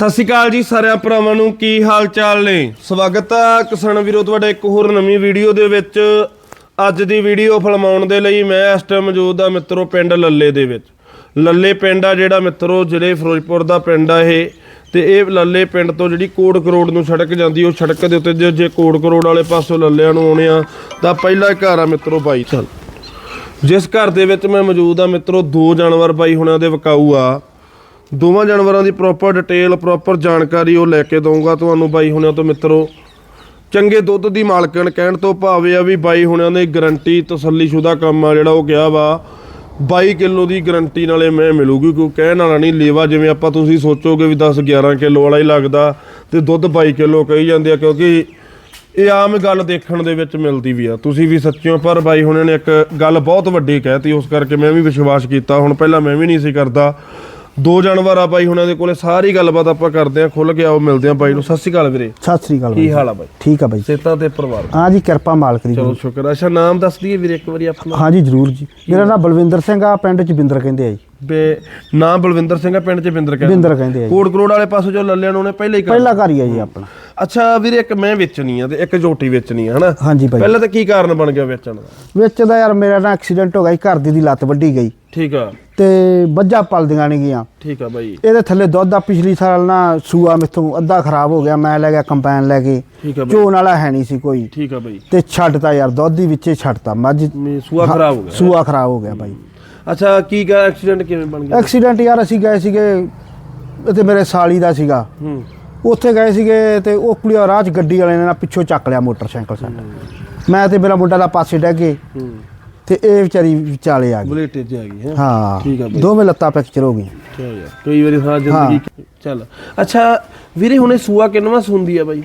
ਸਤਿ ਸ਼੍ਰੀ ਅਕਾਲ ਜੀ ਸਾਰਿਆਂ ਭਰਾਵਾਂ ਨੂੰ, ਕੀ ਹਾਲ ਚਾਲ ਨੇ? ਸਵਾਗਤ ਹੈ ਕਿਸਾਨ ਵੀਰੋ, ਤੁਹਾਡਾ ਇੱਕ ਹੋਰ ਨਵੀਂ ਵੀਡੀਓ ਦੇ ਵਿੱਚ। ਅੱਜ ਦੀ ਵੀਡੀਓ ਫਿਲਮਾਉਣ ਦੇ ਲਈ ਮੈਂ ਇਸ ਟਾਈਮ ਮੌਜੂਦ ਆ ਮਿੱਤਰੋ, ਪਿੰਡ ਲੱਲੇ ਦੇ ਵਿੱਚ। ਲੱਲੇ ਪਿੰਡ ਆ ਜਿਹੜਾ ਮਿੱਤਰੋ, ਜ਼ਿਲ੍ਹੇ ਫਿਰੋਜ਼ਪੁਰ ਦਾ ਪਿੰਡ ਆ ਇਹ। ਤੇ ਇਹ ਲੱਲੇ ਪਿੰਡ ਤੋਂ ਜਿਹੜੀ ਕੋਟ ਕਰੋੜ ਨੂੰ ਸੜਕ ਜਾਂਦੀ, ਉਹ ਸੜਕ ਦੇ ਉੱਤੇ ਜੇ- ਜੇ ਕੋਟ ਕਰੋੜ ਵਾਲੇ ਪਾਸੋਂ ਲੱਲਿਆਂ ਨੂੰ ਆਉਣੇ ਆ, ਤਾਂ ਪਹਿਲਾ ਘਰ ਆ ਮਿੱਤਰੋ ਬਾਈ ਚੱਲ। ਜਿਸ ਘਰ ਦੇ ਵਿੱਚ ਮੈਂ ਮੌਜੂਦ ਆ ਮਿੱਤਰੋ, ਦੋ ਜਾਨਵਰ ਬਾਈ ਹੁਣਾਂ ਦੇ ਵਿਕਾਊ ਆ। ਦੋਵਾਂ ਜਾਨਵਰਾਂ ਦੀ ਪ੍ਰੋਪਰ ਡਿਟੇਲ ਪ੍ਰੋਪਰ ਜਾਣਕਾਰੀ ਉਹ ਲੈ ਕੇ ਦਊਂਗਾ ਤੁਹਾਨੂੰ ਬਾਈ ਹੁਣਿਆਂ ਤੋਂ ਮਿੱਤਰੋ। ਚੰਗੇ ਦੁੱਧ ਦੀ ਮਾਲਕਣ ਕਹਿਣ ਤੋਂ ਭਾਵੇਂ ਆ ਵੀ ਬਾਈ ਹੁਣਿਆਂ ਨੇ ਗਰੰਟੀ ਤਸੱਲੀਸ਼ੁਦਾ ਕੰਮ ਆ ਜਿਹੜਾ ਉਹ ਕਿਹਾ ਵਾ। 22 ਕਿਲੋ ਦੀ ਗਰੰਟੀ ਨਾਲੇ ਮੈਂ ਮਿਲੂਗੀ, ਕੋਈ ਕਹਿਣ ਵਾਲਾ ਨਹੀਂ। ਲੇਵਾ ਜਿਵੇਂ ਆਪਾਂ ਤੁਸੀਂ ਸੋਚੋਗੇ ਵੀ 10 11 ਕਿਲੋ ਵਾਲਾ ਹੀ ਲੱਗਦਾ ਤੇ ਦੁੱਧ 22 ਕਿਲੋ ਕਹੀ ਜਾਂਦੇ ਆ, ਕਿਉਂਕਿ ਇਹ ਆਮ ਗੱਲ ਦੇਖਣ ਦੇ ਵਿੱਚ ਮਿਲਦੀ ਵੀ ਆ। ਤੁਸੀਂ ਵੀ ਸੱਚਿਓ ਪਰ ਬਾਈ ਹੁਣਾਂ ਨੇ ਇੱਕ ਗੱਲ ਬਹੁਤ ਵੱਡੀ ਕਹਿਤੀ, ਉਸ ਕਰਕੇ ਮੈਂ ਵੀ ਵਿਸ਼ਵਾਸ ਕੀਤਾ। ਹੁਣ ਪਹਿਲਾਂ ਮੈਂ ਵੀ ਨਹੀਂ ਸੀ ਕਰਦਾ। ਦੋ ਜਾਨਵਰ ਆ ਬਾਈ ਹੁਣਾਂ ਦੇ ਕੋਲੇ ਸਾਰੀ ਗੱਲਬਾਤ ਆਪਾਂ ਕਰਦੇ ਆ ਖੁੱਲ ਕੇ ਆਓ ਮਿਲਦੇ ਆ ਬਾਈ ਨੂੰ। ਸਤਿ ਸ਼੍ਰੀ ਅਕਾਲ ਵੀਰੇ। ਸਤਿ ਸ੍ਰੀ ਅਕਾਲ ਕੀ ਬਾਈ ਹਾਲ ਆ ਬਾਈ? ਠੀਕ ਆ ਬਾਈ ਸੇਤਾਂ ਤੇ ਪਰਿਵਾਰ ਹਾਂ ਜੀ ਕਿਰਪਾ ਮਾਲਕ ਦੀ। ਚਲੋ ਸ਼ੁਕਰ ਆ। ਅੱਛਾ ਨਾਮ ਦੱਸ ਦਈਏ ਵੀਰੇ ਇੱਕ ਵਾਰੀ ਆਪਣਾ। ਹਾਂ ਜੀ ਜ਼ਰੂਰ ਜੀ। ਮੇਰਾ ਨਾਮ ਬਲਵਿੰਦਰ ਸਿੰਘ ਆ ਪਿੰਡ ਚ ਬਿੰਦਰ ਕਹਿੰਦੇ ਆ ਜੀ। ਬੇ ਨਾਮ ਬਲਵਿੰਦਰ ਸਿੰਘ ਆ ਪਿੰਡ ਚ ਬਿੰਦਰ ਕਹਿੰਦੇ ਬਿੰਦਰ ਕਹਿੰਦੇ ਆ ਜੀ। ਕੋਟ ਕਰੋੜ ਵਾਲੇ ਪਾਸੋਂ ਜੋ ਲੱਲਿਆਂ ਨੂੰ ਉਹਨੇ ਪਹਿਲਾਂ ਹੀ ਕਰ ਪਹਿਲਾ ਘਰ ਹੀ ਆ ਜੀ ਆਪਣਾ। ਅੱਛਾ ਵੀਰੇ ਇੱਕ ਮੈਂ ਵੇਚਣੀ ਆ ਤੇ ਇੱਕ ਝੋਟੀ ਵੇਚਣੀ ਆ ਹਨਾ? ਹਾਂ ਜੀ ਬਾਈ। ਪਹਿਲਾਂ ਤਾਂ ਕੀ ਕਾਰਨ ਬਣ ਗਿਆ ਵੇਚਣ ਦਾ? ਵਿੱਚ ਦਾ ਯਾਰ ਮੇਰਾ ਨਾ ਐਕਸੀਡੈਂਟ ਹੋ ਗਿਆ ਜੀ ਘਰ ਦੀ ਦੀ ਲੱਤ ਵੱਢੀ ਗਈ। ਠੀਕ ਆ। ਤੇ ਵੱਜਾ ਪਲਦੀਆਂ ਨਹੀਂ ਗਈਆਂ। ਠੀਕ ਆ ਬਾਈ। ਇਹਦੇ ਥੱਲੇ ਦੁੱਧ ਆ ਪਿਛਲੀ ਸਾਲ ਨਾ ਸੂਆ ਮੇਥੋਂ ਅੱਧਾ ਖਰਾਬ ਹੋ ਗਿਆ ਮੈਂ ਲੈ ਗਿਆ ਕੰਪੈਨ ਲੈ ਕੇ। ਠੀਕ ਆ ਬਾਈ। ਝੋਨ ਵਾਲਾ ਹੈ ਨਹੀਂ ਸੀ ਕੋਈ। ਠੀਕ ਆ ਬਾਈ। ਤੇ ਛੱਡਤਾ ਯਾਰ ਦੁੱਧ ਦੀ ਵਿੱਚੇ ਛੱਡਤਾ। ਮੱਝ ਸੂਆ ਖਰਾਬ ਹੋ ਗਿਆ। ਸੂਆ ਖਰਾਬ ਹੋ ਗਿਆ ਬਾਈ। ਅੱਛਾ ਕੀ ਗਾ ਐਕਸੀਡੈਂਟ ਕਿਵੇਂ ਬਣ ਗਿਆ? ਐਕਸੀਡੈਂਟ ਯਾਰ ਅਸੀਂ ਗਏ ਸੀਗੇ ਤੇ ਮੇਰੇ ਸਾਲੀ ਦਾ ਸੀਗਾ। ਹੂੰ। ਉੱਥੇ ਗਏ ਸੀਗੇ ਤੇ ਉਹ ਕੁੜੀਆ ਰਾਹ 'ਚ ਗੱਡੀ ਵਾਲੇ ਨੇ ਨਾ ਪਿੱਛੋਂ ਚੱਕ ਲਿਆ ਮੋਟਰਸਾਈਕਲ ਸਾਡਾ। ਮੈਂ ਤੇ ਮੇਰਾ ਮੁੰਡਾ ਦਾ ਪਾਸੇ ਡਹਿ ਗਏ। ਹੂੰ। ਤੇ ਇਹ ਵਿਚਾਰੀ ਵਿਚਾਲੇ ਆ ਗਈ। ਬੁਲੇਟ ਤੇ ਆ ਗਈ ਹੈ? ਹਾਂ। ਠੀਕ ਆ ਬਾਈ। ਦੋਵੇਂ ਲੱਤਾਂ ਪੈਕਚਰ ਹੋ ਗਈਆਂ। ਠੀਕ ਆ। ਕਈ ਵਾਰੀ ਸਾਰਾ ਜ਼ਿੰਦਗੀ ਚੱਲ। ਅੱਛਾ ਵੀਰੇ ਹੁਣੇ ਸੂਆ ਕਿੰਨਵਾਂ ਸੁੰਦੀ ਆ ਬਾਈ?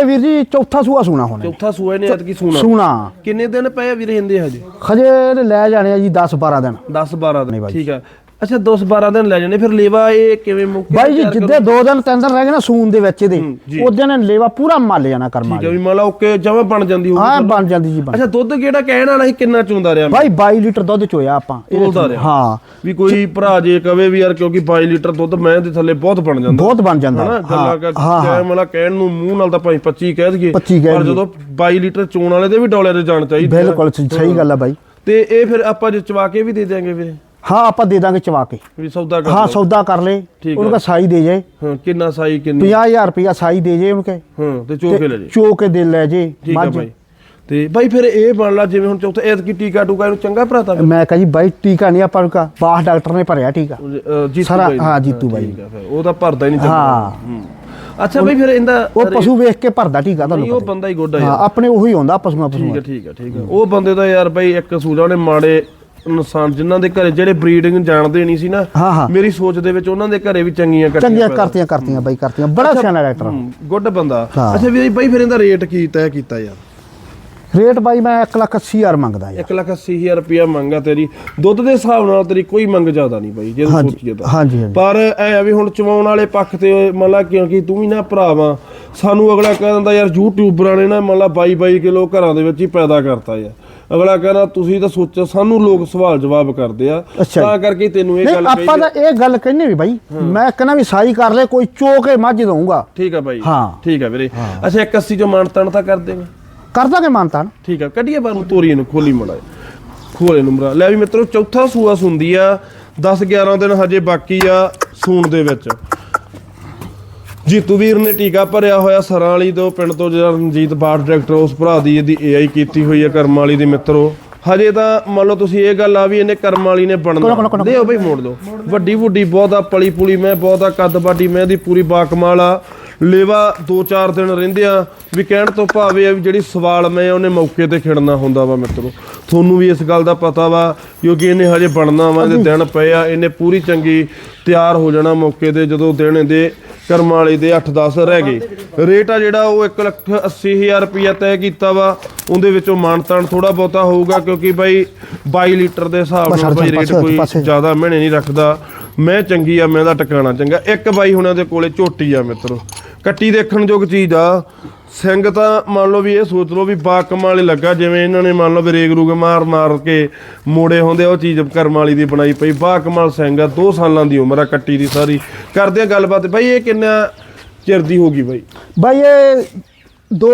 ਇਹ ਵੀਰ ਜੀ ਚੌਥਾ ਸੂਆ ਸੂਣਾ ਹੋਣਾ। ਚੌਥਾ ਸੂਆ ਨੇ ਐਤਕੀ ਸੂਣਾ। ਸੂਣਾ। ਕਿੰਨੇ ਦਿਨ ਪਏ ਆ ਵੀਰੇ ਹਿੰਦੇ ਹਜੇ? ਇਹਨੇ ਲੈ ਜਾਣੇ ਆ ਜੀ 10 12 ਦਿਨ। 10 12 ਨਹੀਂ ਦਿਨ। ਠੀਕ ਆ। ਅੱਛਾ 10 12 ਦਿਨ ਲੈ ਜਾਣੇ ਫਿਰ ਲੇਵਾ ਇਹ ਕਿਵੇਂ ਮੁੱਕ ਬਾਈ ਜੀ ਜਿੱਦੇ ਦੋ ਦਿਨ ਤਿੰਨ ਦਿਨ ਰਹਿ ਗਏ ਨਾ ਸੂਨ ਦੇ ਵਿੱਚ ਇਹਦੇ ਹੂੰ। ਉਹਦੇ ਨੇ ਲੇਵਾ ਪੂਰਾ ਮੱਲ ਜਾਣਾ ਕਰਮਾ ਠੀਕ ਆ ਵੀ ਓਕੇ ਜਮਾ ਬਣ ਜਾਂਦੀ ਹੋਊਗੀ ਹਾਂ ਬਣ ਜਾਂਦੀ ਜੀ ਬਣ ਅੱਛਾ ਦੁੱਧ ਕਿਹੜਾ ਕਹਿਣ ਵਾਲਾ ਸੀ ਕਿੰਨਾ ਚੁੰਦਾ ਰਿਹਾ ਬਾਈ 22 ਲੀਟਰ ਦੁੱਧ ਚੋਇਆ ਆਪਾਂ ਚ। ਰਿਹਾ। ਹਾਂ। ਵੀ ਕੋਈ ਭਰਾ ਜੇ ਕਵੇ ਵੀ ਯਾਰ ਕਿਉਂਕਿ 22 ਲੀਟਰ ਦੁੱਧ ਮੈਂ ਦੇ ਥੱਲੇ ਬਹੁਤ ਬਣ ਜਾਂਦਾ। ਬਹੁਤ ਬਣ ਜਾਂਦਾ ਹਨਾ ਗੱਲਾਂ ਕਰ ਹਾਂ ਹਾਂ। ਮਲਾ ਕਹਿਣ ਨੂੰ ਮੂੰਹ ਨਾਲ ਤਾਂ ਭਾਵੇਂ 25 ਕਹਿ ਦਈਏ 25 ਕਹਿ ਪਰ। ਜਦੋਂ 22 ਲੀਟਰ ਚੋਣ ਵਾਲੇ ਦੇ ਵੀ ਡੋਲੇ ਦੇ ਜਾਣ ਚਾਹੀਦੇ। ਬਿਲਕੁਲ ਸਹੀ ਗੱਲ ਆ ਬਾਈ। ਤੇ ਇਹ ਫਿਰ ਆਪਾਂ ਜੇ ਚਵਾ ਕੇ ਵੀ ਦੇ ਦਿਆਂਗੇ ਵੀਰੇ ਹਾਂ ਆਪਾਂ ਦੇ ਦਾਂਗੇ ਚਵਾ ਕੇ। ਵੀ ਸੌਦਾ ਕਰ ਹਾਂ ਲਓ। ਸੌਦਾ ਕਰ ਲੈ ਠੀਕ ਉਹਨੂੰ ਸਾਈ ਦੇ ਜਾਏ ਹਾਂ ਕਿੰਨਾ ਸਾਈ ਕਿੰਨੀ? 50000 ਰੁਪਇਆ ਸਾਈ ਦੇ ਜੇ ਉਹਨੂੰ ਕਹੇ। ਹਾਂ ਤੇ ਚੋ ਕੇ ਲੈ ਜੇ। ਚੋ ਕੇ ਦੇ ਲੈ ਜੇ ਠੀਕ ਮੱਝ। ਬਾਈ। ਤੇ ਬਾਈ ਫਿਰ ਇਹ ਬਣ ਲਾ ਜਿਵੇਂ ਹੁਣ ਚੌਥਾ ਐਤਕੀ ਟੀਕਾ ਟੂਕਾ ਇਹਨੂੰ ਚੰਗਾ ਭਰਾਤਾ ਮੈਂ ਕਹਾਂ ਜੀ ਬਾਈ ਟੀਕਾ ਨਹੀਂ ਆਪਾਂ ਕਾ ਬਾਸ ਡਾਕਟਰ ਨੇ ਭਰਿਆ ਟੀਕਾ। ਜੀਤੂ ਸਾਰਾ- ਨੇ। ਹਾਂ, ਜੀਤੂ ਠੀਕ ਫਿਰ। ਉਹ ਤਾਂ ਭਰਦਾ ਹੀ ਨਹੀਂ ਚੰਗਾ। ਹਾਂ। ਹੂੰ। ਅੱਛਾ ਬਾਈ ਫਿਰ ਇਹਦਾ ਉਹ ਪਸ਼ੂ ਵੇਖ ਕੇ ਭਰਦਾ ਟੀਕਾ ਨਹੀਂ ਤੁਹਾਨੂੰ ਉਹ ਪਤਾ। ਬੰਦਾ ਹੀ ਗੋਡਾ ਹਾਂ ਯਾਰ ਆਪਣੇ ਉਹੀ ਹੁੰਦਾ ਪਸ਼ੂਆਂ ਠੀਕ ਪਸ਼ੂਆਂ। ਹੈ ਠੀਕ ਹੈ ਠੀਕ ਹੈ ਉਹ ਬੰਦੇ ਦਾ ਯਾਰ ਇੱਕ ਉਹਨੇ ਮਾੜੇ ਇਨਸਾਨ ਜਿਨ੍ਹਾਂ ਦੇ ਘਰੇ ਜਿਹੜੇ ਬਰੀਡਿੰਗ ਜਾਣਦੇ ਨਹੀਂ ਸੀ ਨਾ ਹਾਂ ਹਾਂ। ਮੇਰੀ ਸੋਚ ਦੇ ਵਿੱਚ ਉਹਨਾਂ ਦੇ ਘਰੇ ਵੀ ਚੰਗੀਆਂ ਕੱਟੀਆਂ ਚੰਗੀਆਂ ਪੈਦਾ। ਕਰਤੀਆਂ ਕਰਤੀਆਂ ਬਾਈ ਕਰਤੀਆਂ। ਬੜਾ ਸਿਆਣਾ ਡਾਕਟਰ ਹੂੰ, ਗੁੱਡ ਬੰਦਾ। ਹਾਂ। ਅੱਛਾ ਵੀਰ ਬਾਈ ਫਿਰ ਇਹਦਾ ਰੇਟ ਕੀ ਤੈਅ ਕੀਤਾ ਯਾਰ? ਰੇਟ ਬਾਈ ਮੈਂ 1 ਲੱਖ 80 ਹਜ਼ਾਰ ਮੰਗਦਾ ਯਾਰ। 1 ਲੱਖ 80 ਹਜ਼ਾਰ ਰੁਪਇਆ ਮੰਗਾ ਤੇਰੀ। ਦੁੱਧ ਦੇ ਹਿਸਾਬ ਨਾਲ ਤੇਰੀ ਕੋਈ ਮੰਗ ਜ਼ਿਆਦਾ ਨਹੀਂ ਬਾਈ ਜੇ ਹਾਂਜੀ ਸੋਚੀਏ ਤਾਂ। ਹਾਂਜੀ ਹਾਂਜੀ। ਪਰ ਐ ਆ ਵੀ ਹੁਣ ਚਵਾਉਣ ਵਾਲੇ ਪੱਖ ਤੇ ਮੰਨ ਲਾ ਕਿਉਂਕਿ ਤੂੰ ਵੀ ਨਾ ਭਰਾਵਾ ਸਾਨੂੰ ਅਗਲਾ ਕਹਿ ਦਿੰਦਾ ਯਾਰ ਯੂਟਿਊਬਰਾਂ ਨੇ ਨਾ ਮੰਨ ਲਾ 22 22 ਕਿਲੋ ਘਰਾਂ ਦੇ ਵਿੱਚ ਹੀ ਪੈਦਾ ਕਰਤਾ ਯਾਰ। ਅਗਲਾ ਕਹਿੰਦਾ ਤੁਸੀਂ ਤਾਂ ਸੋਚੋ ਸਾਨੂੰ ਲੋਕ ਸਵਾਲ ਜਵਾਬ ਕਰਦੇ ਆ। ਤਾਂ ਕਰਕੇ ਤੈਨੂੰ ਇਹ ਗੱਲ ਆਪਾਂ ਕਹੀ ਤਾਂ ਇਹ ਗੱਲ ਕਹਿੰਦੇ ਵੀ ਬਾਈ ਮੈਂ ਕਹਿੰਦਾ ਵੀ ਸਾਈ ਕਰ ਲੈ ਕੋਈ ਚੋ ਕੇ ਮੱਝ ਦਊਂਗਾ। ਠੀਕ ਆ ਬਾਈ। ਹਾਂ। ਠੀਕ ਆ ਵੀਰੇ। ਅੱਛਾ 81 ਜੋ ਮਾਨਤਾਨ ਤਾਂ ਕਰ ਦੇਗਾ ਕਰ ਦਾਂਗੇ ਮਾਨਤਾਨ ਠੀਕ ਆ ਕੱਢੀਏ ਬਾਹਰ ਤੋਰੀਏ ਨੂੰ ਖੋਲੀ ਮੜਾ ਖੋਲੇ ਨੰਬਰ ਲੈ ਵੀ ਮਿੱਤਰੋ ਚੌਥਾ ਸੂਆ ਸੁੰਦੀ ਆ। 10 11 ਦਿਨ ਹਜੇ ਬਾਕੀ ਆ ਸੂਣ ਦੇ ਵਿੱਚ। ਜੀਤੂ ਵੀਰ ਨੇ ਟੀਕਾ ਭਰਿਆ ਹੋਇਆ ਸਰਾਂ ਵਾਲੀ ਤੋਂ ਪਿੰਡ ਤੋਂ ਜਿਹੜਾ ਰਣਜੀਤ ਬਾੜ ਡਾਇਰੈਕਟਰ ਉਸ ਭਰਾ ਦੀ ਇਹਦੀ ਏਆਈ ਕੀਤੀ ਹੋਈ ਹੈ ਕਰਮ ਵਾਲੀ ਦੀ ਮਿੱਤਰੋ। ਹਜੇ ਤਾਂ ਮੰਨ ਲਓ ਤੁਸੀਂ ਇਹ ਗੱਲ ਆ ਵੀ ਇਹਨੇ ਕਰਮ ਵਾਲੀ ਨੇ ਬਣਨਾ। ਦਿਓ ਬਈ ਮੋੜ ਦਿਓ ਵੱਡੀ ਵੱਡੀ ਬਹੁਤਾ ਪਲੀ ਪੁਲੀ ਮੈਂ ਬਹੁਤਾ ਕੱਦ ਬਾਡੀ ਮੈਂ ਦੀ ਪੂਰੀ ਬਾਕਮਾਲ ਆ। ਲੇਵਾ 2-4 ਦਿਨ ਰਹਿੰਦੇ ਆ। ਵੀ ਕਹਿਣ ਤੋਂ ਭਾਵੇਂ ਆ ਵੀ ਜਿਹੜੀ ਸਵਾਲ ਮੈਂ ਉਹਨੇ ਮੌਕੇ ਤੇ ਖਿੜਨਾ ਹੁੰਦਾ ਵਾ ਮਿੱਤਰੋ। ਤੁਹਾਨੂੰ ਵੀ ਇਸ ਗੱਲ ਦਾ ਪਤਾ ਵਾ ਕਿਉਂਕਿ ਇਹਨੇ ਹਜੇ ਬਣਨਾ ਵਾ ਇਹਦੇ ਦਿਨ ਪਏ ਆ ਇਹਨੇ ਪੂਰੀ ਚੰਗੀ ਤਿਆਰ ਹੋ ਜਾਣਾ ਮੌਕੇ ਤੇ ਜਦੋਂ ਦਿਨ ਇਹਦੇ ਕਰਮ ਵਾਲੇ ਦੇ 8-10 ਰਹਿ ਗਏ। ਰੇਟ ਆ ਜਿਹੜਾ ਉਹ 180000 ਰੁਪਇਆ ਤੈਅ ਕੀਤਾ ਵਾ। ਉਹਦੇ ਵਿੱਚੋਂ ਮਾਨਤਾਨ ਥੋੜਾ ਬਹੁਤਾ ਹੋਊਗਾ ਕਿਉਂਕਿ ਬਾਈ 22 ਲੀਟਰ ਦੇ ਹਿਸਾਬ ਨਾਲ ਬਾਈ ਰੇਟ ਕੋਈ। ਜ਼ਿਆਦਾ ਮਹੀਨੇ ਨਹੀਂ ਰੱਖਦਾ। ਮੈਂ ਚੰਗੀ ਆ ਮੈਂ ਦਾ ਟਿਕਾਣਾ ਚੰਗਾ। ਇੱਕ ਬਾਈ ਹੁਣਾਂ ਦੇ ਕੋਲੇ ਝੋਟੀ ਆ ਮਿੱਤਰੋ। ਕੱਟੀ ਦੇਖਣ ਯੋਗ ਚੀਜ਼ ਆ। ਸਿੰਘ ਤਾਂ ਮੰਨ ਲਓ ਵੀ ਇਹ ਸੋਚ ਲਓ ਵੀ ਬਾ ਕਮਾਲ ਵਾਲੀ ਲੱਗਾ ਜਿਵੇਂ ਇਹਨਾਂ ਨੇ ਮੰਨ ਲਓ ਵੀ ਰੇਗ ਰੂਗ ਮਾਰ ਮਾਰ ਕੇ ਮੋੜੇ ਹੁੰਦੇ ਆ, ਉਹ ਚੀਜ਼ ਕਰਮ ਵਾਲੀ ਦੀ ਬਣਾਈ ਪਈ। ਬਾ ਕਮਾਲ ਸਿੰਘ ਆ 2 ਸਾਲਾਂ ਦੀ ਉਮਰ ਆ ਕੱਟੀ ਦੀ ਸਾਰੀ। ਕਰਦੇ ਆ ਗੱਲਬਾਤ। ਬਾਈ ਇਹ ਕਿੰਨਾ ਚਿਰ ਦੀ ਹੋਗੀ ਬਾਈ? ਬਾਈ ਇਹ 2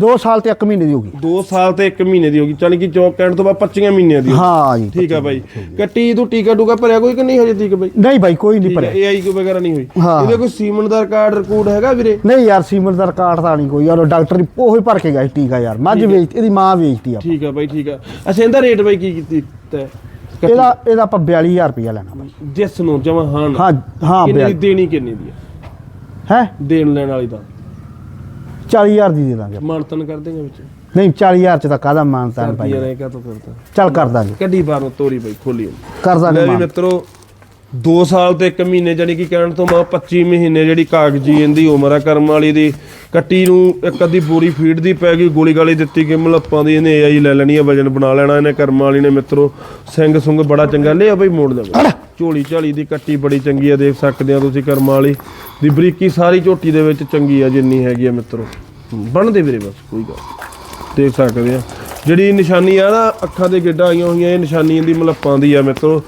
2 ਸਾਲ ਤੇ 1 ਮਹੀਨੇ ਦੀ ਹੋ ਗਈ। 2 ਸਾਲ ਤੇ 1 ਮਹੀਨੇ ਦੀ ਹੋਗੀ ਚਾਲੀ ਕਿ ਚੌਕ ਕਹਿਣ ਤੋਂ ਬਾਅਦ 25 ਮਹੀਨਿਆਂ ਦੀ ਹੋਗੀ। ਹਾਂ ਜੀ ਠੀਕ ਆ ਬਾਈ। ਕੱਟੀ ਤੂੰ ਟੀਕਾ ਟੂਕਾ ਭਰਿਆ ਕੋਈ ਕਿ ਨਹੀਂ ਹਜੇ ਤੀਕ ਬਾਈ? ਨਹੀਂ ਬਾਈ ਕੋਈ ਨਹੀਂ ਭਰਿਆ। ਹੈ ਏਆਈ ਕੋ ਵਗੈਰਾ ਨਹੀਂ ਹੋਈ। ਹਾਂ। ਇਹਦੇ ਕੋਈ ਸੀਮਨ ਦਾ ਰਿਕਾਰਡ ਰਿਕੂਡ ਹੈਗਾ ਵੀਰੇ? ਨਹੀਂ ਯਾਰ ਸੀਮਨ ਦਾ ਰਿਕਾਰਡ ਤਾਂ ਨਹੀਂ ਕੋਈ। ਯਾਰ ਡਾਕਟਰ ਦੀ ਉਹ ਹੀ ਭਰ ਕੇ ਗਿਆ ਟੀਕਾ ਯਾਰ। ਮੱਝ ਵੇਚ ਇਹਦੀ ਮਾਂ ਵੇਚਤੀ ਆ ਠੀਕ ਆ ਬਾਈ ਠੀਕ ਆ। ਅੱਛਾ ਇਹਦਾ ਰੇਟ ਬਾਈ ਕੀ ਕੀਤੀ? ਇਹਦਾ ਇਹਦਾ ਆਪਾਂ 42000 ਰੁਪਇਆ ਲੈਣਾ ਬਾਈ। ਜਿਸ ਨੂੰ ਜਮਾ ਹਾਂ ਨਾ। ਹਾਂ ਹਾਂ ਕਿੰਨੀ ਦੀ 42 ਦੇਣੀ ਕਿੰਨੀ ਦੀ ਆ? ਹੈ? ਦੇਣ ਲੈਣ ਵਾਲੀ ਦਾ 40000 ਦੀ ਦੇ ਦਾਂਗੇ ਮਾਨਤਨ ਕਰ ਦੇਗਾ ਵਿੱਚ। ਨਹੀਂ 40000 ਚ ਤਾਂ ਕਾਹਦਾ ਮਾਨਤਾ ਨਹੀਂ ਕਰਦੀ ਭਾਈ? ਰਹੇ ਕਾ ਤੋਂ ਕਰਦਾ ਚੱਲ ਕਰ ਦਾਂਗੇ। ਕੱਢੀ ਬਾਹਰ ਨੂੰ ਤੋਰੀ ਬਾਈ ਖੋਲੀ ਕਰ ਦਾਂਗੇ ਮਾਨ। ਮਿੱਤਰੋ 2 ਸਾਲ ਤੇ 1 ਮਹੀਨੇ ਜਾਨੀ ਕਿ ਕਹਿਣ ਤੋਂ ਮਾ 25 ਮਹੀਨੇ ਜਿਹੜੀ ਕਾਗਜ਼ੀ ਇਹਦੀ ਉਮਰ ਆ ਕਰਮ ਵਾਲੀ ਦੀ ਕੱਟੀ ਨੂੰ ਇੱਕ ਅੱਧੀ ਬੋਰੀ ਫੀਡ ਦੀ ਪੈ ਗਈ ਗੋਲੀ ਗਾਲੀ ਦਿੱਤੀ ਕਿ ਮਲੱਪਾਂ ਦੀ ਇਹਨੇ ਆਈ ਲੈ ਲੈਣੀ ਆ ਵਜਨ ਬਣਾ ਲੈਣਾ ਇਹਨੇ ਕਰਮ ਵਾਲੀ ਨੇ ਮਿੱਤਰੋ ਸਿੰਘ ਸੁੰਗ ਬੜਾ ਚੰਗਾ। ਲਿਆ ਬਈ ਮੋੜ ਲੈ ਝੋਲੀ ਝਾਲੀ ਦੀ ਕੱਟੀ ਬੜੀ ਚੰਗੀ ਆ, ਦੇਖ ਸਕਦੇ ਆ ਤੁਸੀਂ ਕਰਮਾਂ ਵਾਲੀ। ਦੀ ਬਰੀਕੀ ਸਾਰੀ ਝੋਟੀ ਦੇ ਵਿੱਚ ਚੰਗੀ ਆ, ਜਿੰਨੀ ਹੈਗੀ ਆ ਮਿੱਤਰੋ। ਬਣਦੇ ਵੀਰੇ ਬਸ, ਕੋਈ ਗੱਲ ਦੇਖ ਸਕਦੇ ਆ। ਜਿਹੜੀ ਨਿਸ਼ਾਨੀ ਆ ਨਾ, ਅੱਖਾਂ ਦੇ ਗਿੱਡਾਂ ਆਈਆਂ ਹੋਈਆਂ, ਇਹ ਨਿਸ਼ਾਨੀ ਦੀ ਮਲੱਪਾਂ ਦੀ ਆ ਮਿੱਤਰੋ।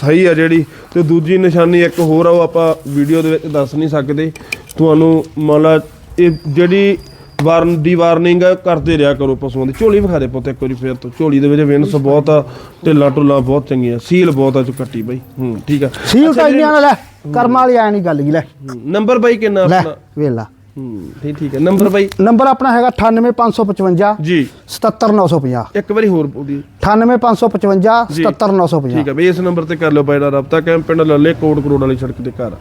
ਸਹੀ ਆ ਜਿਹੜੀ। ਤੇ ਦੂਜੀ ਨਿਸ਼ਾਨੀ ਇੱਕ ਹੋਰ ਆ, ਉਹ ਆਪਾਂ ਵੀਡੀਓ ਦੇ ਵਿੱਚ ਦੱਸ ਨਹੀਂ ਸਕਦੇ। ਤੁਹਾਨੂੰ ਮੰਨ ਲਾ, ਇਹ ਜਿਹੜੀ ਵਾਰਨ ਦੀ ਵਾਰਨਿੰਗ ਕਰਦੇ ਰਿਹਾ ਕਰੋ ਪਸ਼ੂਆਂ ਦੀ। ਝੋਲੀ ਵਿਖਾ ਦੇ ਪੁੱਤ ਇੱਕ ਵਾਰੀ ਫੇਰ ਤੋਂ। ਝੋਲੀ ਦੇ ਵਿੱਚ ਵਿੰਸ ਬਹੁਤ ਆ ਢਿੱਲਾ ਟੁੱਲਾ ਬਹੁਤ ਚੰਗੀਆਂ। ਸੀਲ ਬਹੁਤ ਆ ਚ ਕੱਟੀ ਬਾਈ। ਹੂੰ ਠੀਕ ਆ। ਸੀਲ ਤਾਂ ਇੰਨੀਆਂ ਨਾਲ ਲੈ ਕਰਮ ਵਾਲੀ ਐ ਨਹੀਂ ਗੱਲ ਜੀ ਲੈ। ਨੰਬਰ ਬਾਈ ਕਿੰਨਾ ਆਪਣਾ? ਵੇਲਾ ਹੂੰ ਠੀਕ ਠੀਕ ਹੈ ਨੰਬਰ ਬਾਈ? ਨੰਬਰ ਆਪਣਾ ਹੈਗਾ 98555 ਜੀ। 77950 ਇੱਕ ਵਾਰੀ ਹੋਰ ਬੋਲੀ। 98555 77950 ਠੀਕ ਹੈ ਬਈ ਇਸ ਨੰਬਰ ਤੇ ਕਰ ਲਿਓ ਬਾਈ ਦਾ ਰابطਾ ਕੈਂਪ ਪਿੰਡ ਲੱਲੇ ਕੋਟ ਕਰੋੜ ਵਾਲੀ ਸੜਕ ਤੇ ਘਰ।